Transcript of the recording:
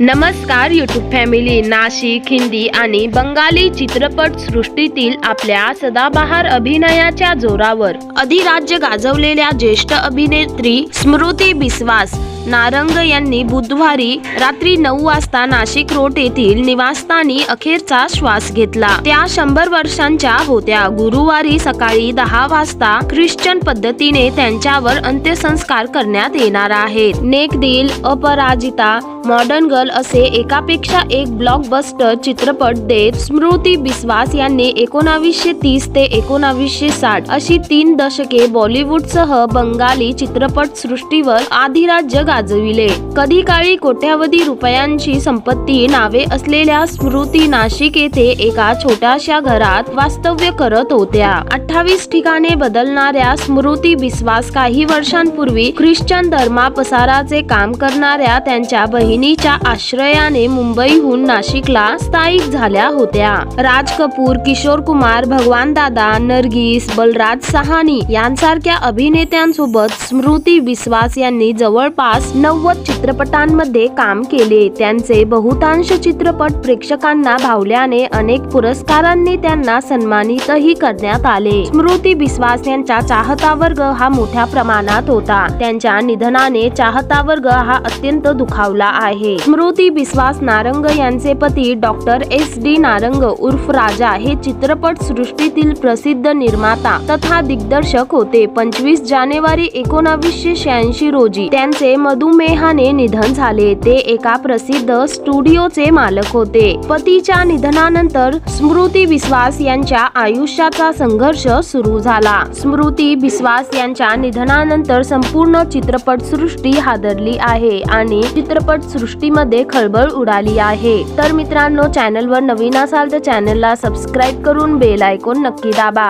नमस्कार YouTube family Nashik Hindi आणि बंगाली चित्रपट सृष्टीतील आपल्या सदाबहार अभिनयाच्या जोरावर. अधिराज्य गाजवलेल्या ज्येष्ठ अभिनेत्री स्मृती बिस्वास नारंग यांनी बुधवारी रात्री नऊ वाजता नाशिक रोड येथील निवासस्थानी अखेरचा श्वास घेतला. त्या शंभर वर्षांच्या होत्या. गुरुवारी सकाळी दहा वाजता ख्रिश्चन पद्धतीने त्यांच्यावर अंत्यसंस्कार करण्यात येणार आहेत. नेक दिल अपराजिता मॉडर्न गर्ल असे एकापेक्षा एक ब्लॉकबस्टर चित्रपट देत स्मृती बिस्वास यांनी एकोणावीसशे तीस ते एकोणावीसशे साठ अशी तीन दशके बॉलिवूडसह बंगाली चित्रपट सृष्टीवर आधिराज्य गाजविले. कधी काळी कोट्यावधी रुपयांची संपत्ती नावे असलेल्या स्मृती नाशिक येथे एका छोट्याशा घरात वास्तव्य करत होत्या. अठ्ठावीस ठिकाणे बदलणाऱ्या स्मृती बिस्वास काही वर्षांपूर्वी ख्रिश्चन धर्मापसाराचे काम करणाऱ्या त्यांच्या बहिणीच्या आश्रयाने मुंबईहून नाशिकला स्थायिक झाल्या होत्या. राज कपूर किशोर कुमार भगवान दादा नरगिस बलराज सहानी यांसारख्या अभिनेत्यांसोबत स्मृती बिस्वास यांनी जवळपास नव्वद चित्रपटांमध्ये काम केले. त्यांचे बहुतांश चित्रपट प्रेक्षकांना भावल्याने अनेक पुरस्कारांनी त्यांना सन्मानितही करण्यात आले. स्मृती बिस्वास यांचा चाहता वर्ग हा मोठ्या प्रमाणात होता. त्यांच्या निधनाने चाहता वर्ग हा अत्यंत दुखावला आहे. स्मृती बिस्वास नारंग यांचे पती डॉक्टर एस. डी. नारंग उर्फ राजा हे चित्रपट सृष्टीतील प्रसिद्ध निर्माता तथा दिग्दर्शक होते. पंचवीस जानेवारी एकोणावीसशे शहाऐंशी रोजी त्यांचे मधुमेहाने निधन झाले. ते एका प्रसिद्ध स्टुडिओचे मालक होते. पतीच्या निधनानंतर स्मृती विश्वास यांच्या आयुष्याचा संघर्ष सुरू झाला. स्मृती विश्वास यांच्या निधनानंतर संपूर्ण चित्रपट सृष्टी हादरली आहे आणि चित्रपट सृष्टीमध्ये खळबळ उडाली आहे. तर मित्रांनो चॅनलवर नवीन असाल तर चॅनलला सबस्क्राईब करून बेल आयकॉन नक्की दाबा.